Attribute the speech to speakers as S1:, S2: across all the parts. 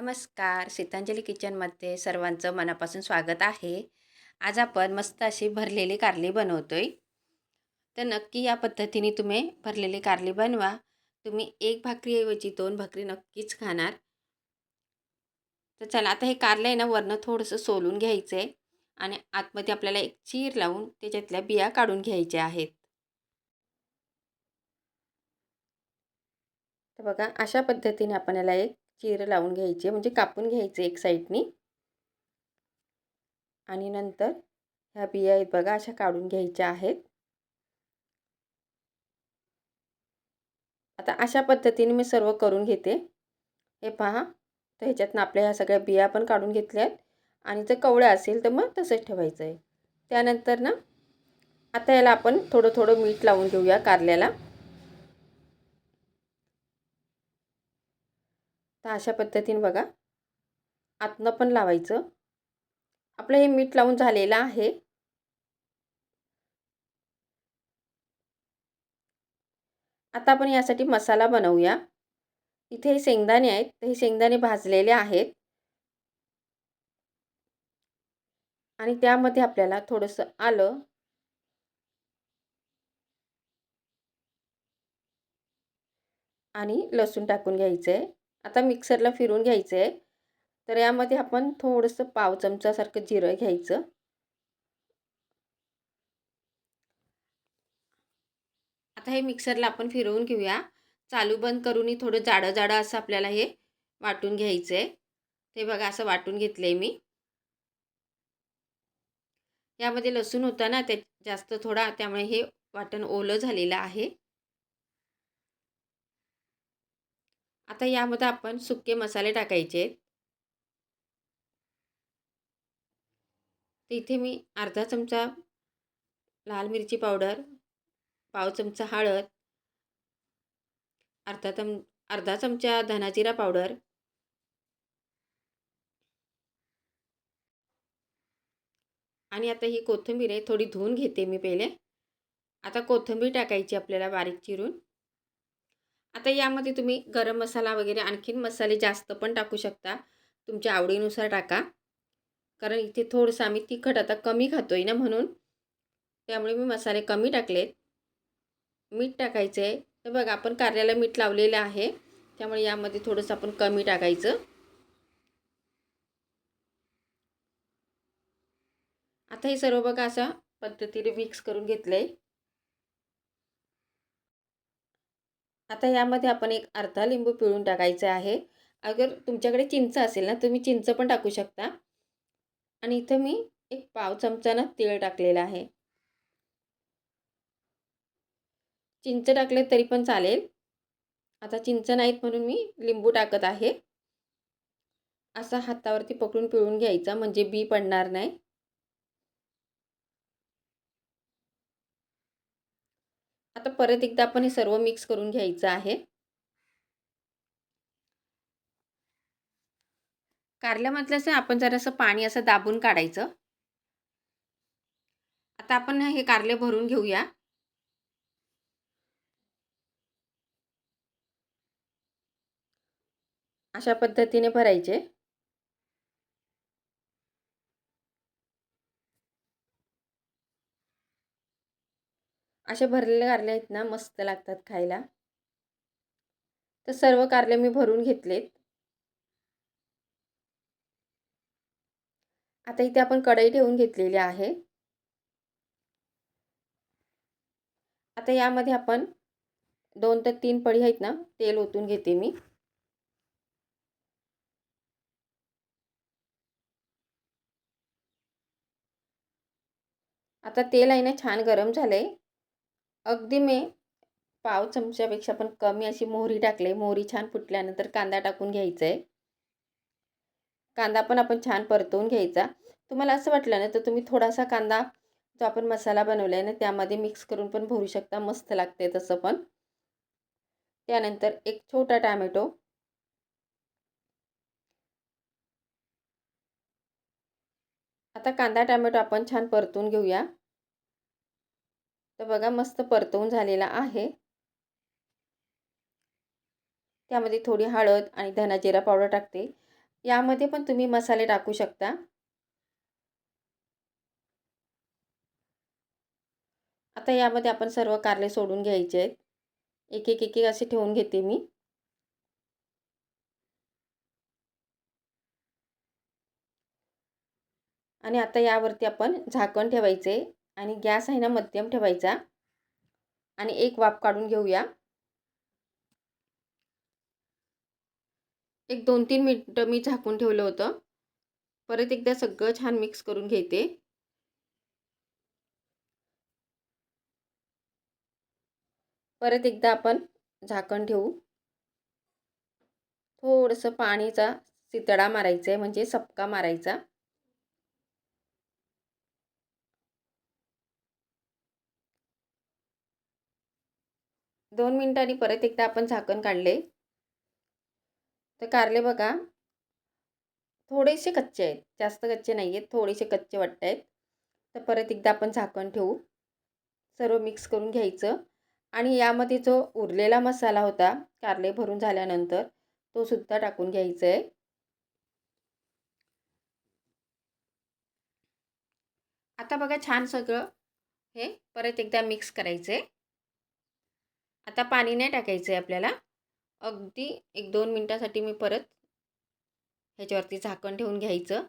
S1: नमस्कार. सीतांजली किचनमध्ये सर्वांचं मनापासून स्वागत आहे. आज आपण मस्त अशी भरलेली कारली बनवतोय. तर नक्की या पद्धतीने तुम्ही भरलेली कारली बनवा. तुम्ही एक भाकरीऐवजी दोन भाकरी नक्कीच खाणार. तर चला आता हे कारलं आहे ना वरनं थोडंसं सोलून घ्यायचं आहे आणि आतमध्ये आपल्याला एक चीर लावून त्याच्यातल्या बिया काढून घ्यायच्या आहेत. तर बघा अशा पद्धतीने आपण याला एक चीर लावून घ्यायचे म्हणजे कापून घ्यायचे एक साईडनी. आणि नंतर ह्या बिया आहेत बघा अशा काढून घ्यायच्या आहेत. आता अशा पद्धतीने मी सर्व करून घेते. हे पहा तर ह्याच्यातनं आपल्या ह्या सगळ्या बिया पण काढून घेतल्या आहेत. आणि जर कवळं असेल तर मग तसंच ठेवायचं आहे. त्यानंतर ना आता याला आपण थोडं थोडं मीठ लावून घेऊया कारल्याला. तर अशा पद्धतीने बघा. आतनं पण लावायचं. आपलं हे मीठ लावून झालेलं आहे. आता आपण यासाठी मसाला बनवूया. इथे हे शेंगदाणे आहेत. तर हे शेंगदाणे भाजलेले आहेत. आणि त्यामध्ये आपल्याला थोडंसं आलं. आणि लसूण टाकून घ्यायचं आहे आता मिक्सरला फिरून घ्यायचं आहे तर यामध्ये आपण थोडंसं पाव चमचासारखं जिरं घ्यायचं. आता हे मिक्सरला आपण फिरवून घेऊया. चालू बंद करूनही थोडं जाडं जाडं असं आपल्याला हे वाटून घ्यायचं आहे ते बघा असं वाटून घेतलं आहे मी. यामध्ये लसूण होता ना ते जास्त थोडा त्यामुळे हे वाटण ओलं झालेलं आहे. आता यामध्ये आपण सुके मसाले टाकायचे. आहेत तर इथे मी अर्धा चमचा लाल मिरची पावडर पाव चमचा हळद अर्धा चम अर्धा चमचा धनाजिरा पावडर. आणि आता ही कोथिंबीर आहे थोडी धुवून घेते मी पहिले. आता कोथिंबीर टाकायची आपल्याला बारीक चिरून. आता यामध्ये तुम्ही गरम मसाला वगैरे आणखीन मसाले जास्त पण टाकू शकता. तुमच्या आवडीनुसार टाका. कारण इथे थोडंसं आम्ही तिखट आता कमी खातो आहे ना म्हणून. त्यामुळे मी मसाले कमी टाकलेत. मीठ टाकायचं आहे तर बघा आपण कारल्याला मीठ लावलेलं आहे. त्यामुळे यामध्ये थोडंसं आपण कमी टाकायचं. आता हे सर्व बघा असा पद्धतीने मिक्स करून घेतलं आहे आता यामध्ये आपण एक अर्धा लिंबू पिळून टाकायचं आहे. अगर तुमच्याकडे चिंच असेल ना तुम्ही चिंच पण टाकू शकता. आणि इथं मी एक पाव चमचानं तीळ टाकलेला आहे. चिंच टाकले तरी पण चालेल. आता चिंच नाहीत म्हणून मी लिंबू टाकत आहे. असा हातावरती पकडून पिळून घ्यायचा म्हणजे बी पडणार नाही. आता परत एकदा आपण हे सर्व मिक्स करून घ्यायचं आहे. कारल्यामधलं आपण जरासं पाणी असं दाबून काढायचं. आता आपण हे कारले भरून घेऊया. अशा पद्धतीने भरायचे. असे भरलेले कारले आहेत ना मस्त लागतात खायला. तर सर्व कारले मी भरून घेतलेत. आता इथे आपण कढई ठेवून घेतलेली आहे. आता यामध्ये आपण दोन ते तीन पडी आहेत ना तेल ओतून घेते मी. आता तेल आहे ना छान गरम झालं आहे अगदी मी पाव चमच्यापेक्षा पण कमी अशी मोहरी टाकले. मोहरी छान फुटल्यानंतर कांदा टाकून घ्यायचा आहे कांदा पण आपण छान परतवून घ्यायचा. तुम्हाला असं वाटलं ना तर तुम्ही थोडासा कांदा जो आपण मसाला बनवला आहे ना त्यामध्ये मिक्स करून पण भरू शकता. मस्त लागते तसं पण. त्यानंतर एक छोटा टॅमॅटो. आता कांदा टॅमॅटो आपण छान परतून घेऊया. तर बघा मस्त परतवून झालेला आहे. त्यामध्ये थोडी हळद आणि धना जिरा पावडर टाकते. यामध्ये पण तुम्ही मसाले टाकू शकता. आता यामध्ये आपण सर्व कारले सोडून घ्यायचे आहेत. एक एक एक एक असे ठेवून घेते मी. आणि आता यावरती आपण झाकण ठेवायचे. आणि गॅस आहे ना मध्यम ठेवायचा. आणि एक वाफ काढून घेऊया. एक दोन तीन मिनटं मी झाकून ठेवलं होतं. परत एकदा सगळं छान मिक्स करून घेते. परत एकदा आपण झाकण ठेवू. थोडंसं पाणीचा सितडा मारायचा आहे म्हणजे सपका मारायचा. दोन मिनटांनी परत एकदा आपण झाकण काढले. तर कारले बघा. थोडेसे कच्चे आहेत. जास्त कच्चे नाही आहेत. थोडेसे कच्चे वाटत आहेत. तर परत एकदा आपण झाकण ठेवू. सर्व मिक्स करून घ्यायचं. आणि यामध्ये जो उरलेला मसाला होता कारले भरून झाल्यानंतर तो सुद्धा टाकून घ्यायचा आहे आता बघा छान सगळं हे परत एकदा मिक्स करायचं आहे आता पाणी नाही टाकायचं आहे आपल्याला. अगदी एक दोन मिनटासाठी मी परत ह्याच्यावरती झाकण ठेवून घ्यायचं.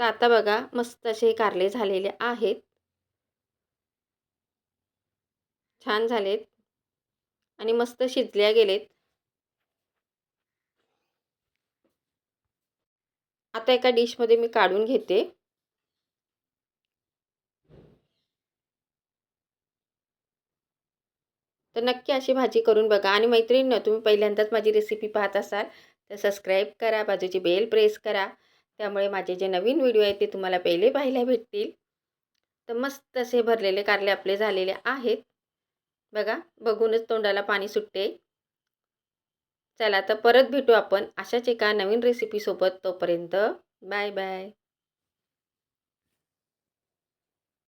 S1: तर आता बघा मस्त असे कारले झालेले आहेत. छान झालेत. आणि मस्त शिजल्या गेलेत. आता एका डिशमध्ये मी काढून घेते. तर नक्की अशी भाजी करून बघा. आणि मैत्रिणीनं तुम्ही पहिल्यांदाच माझी रेसिपी पाहत असाल तर सबस्क्राईब करा बाजूची बेल प्रेस करा. त्यामुळे माझे जे नवीन व्हिडिओ आहेत ते तुम्हाला पहिले पाहायला भेटतील. तर मस्त असे भरलेले कारले आपले झालेले आहेत. बघा बघूनच तोंडाला पाणी सुटते. चला तर परत भेटू आपण अशाच एका नवीन रेसिपीसोबत तोपर्यंत बाय बाय